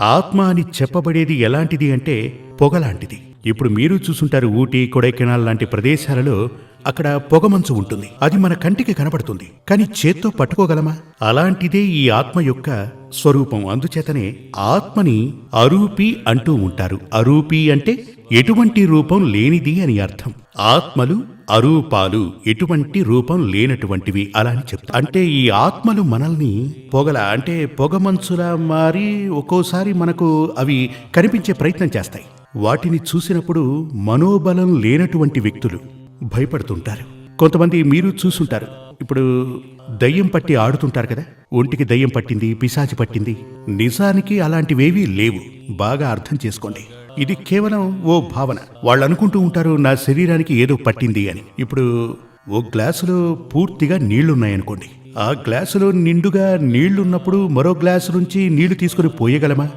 ఆత్మ అని చెప్పబడేది ఎలాంటిది అంటే పొగలాంటిది ఇప్పుడు మీరు చూసుంటారు ఊటీ కొడైకెనాల్ లాంటి ప్రదేశాలలో అక్కడ పొగమంచు ఉంటుంది. అది మన కంటికి కనబడుతుంది కానీ చేత్తో పట్టుకోగలమా? అలాంటిదే ఈ ఆత్మ యొక్క స్వరూపం. అందుచేతనే ఆత్మని అరూపి అంటూ ఉంటారు. అరూపి అంటే ఎటువంటి రూపం లేనిది అని అర్థం. ఆత్మలు అరూపాలు ఎటువంటి రూపం లేనటువంటివి అలా అని చెప్తా. అంటే ఈ ఆత్మలు మనల్ని పొగల అంటే పొగమంచులా మారి ఒక్కోసారి మనకు అవి కనిపించే ప్రయత్నం చేస్తాయి. వాటిని చూసినప్పుడు మనోబలం లేనటువంటి వ్యక్తులు భయపడుతుంటారు. కొంతమంది మీరు చూసుంటారు. ఇప్పుడు దయ్యం పట్టి ఆడుతుంటారు కదా. ఒంటికి దయ్యం పట్టింది పిశాచి పట్టింది. నిజానికి అలాంటివేవీ లేవు. బాగా అర్థం చేసుకోండి. ఇది కేవలం ఓ భావన. వాళ్ళు అనుకుంటూ ఉంటారు నా శరీరానికి ఏదో పట్టింది అని. ఇప్పుడు ఓ గ్లాసులో పూర్తిగా నీళ్ళున్నాయనుకోండి. ఆ గ్లాసులో నిండుగా నీళ్ళున్నప్పుడు మరో గ్లాసు నుంచి నీళ్ళు తీసుకుని పోయగలమా?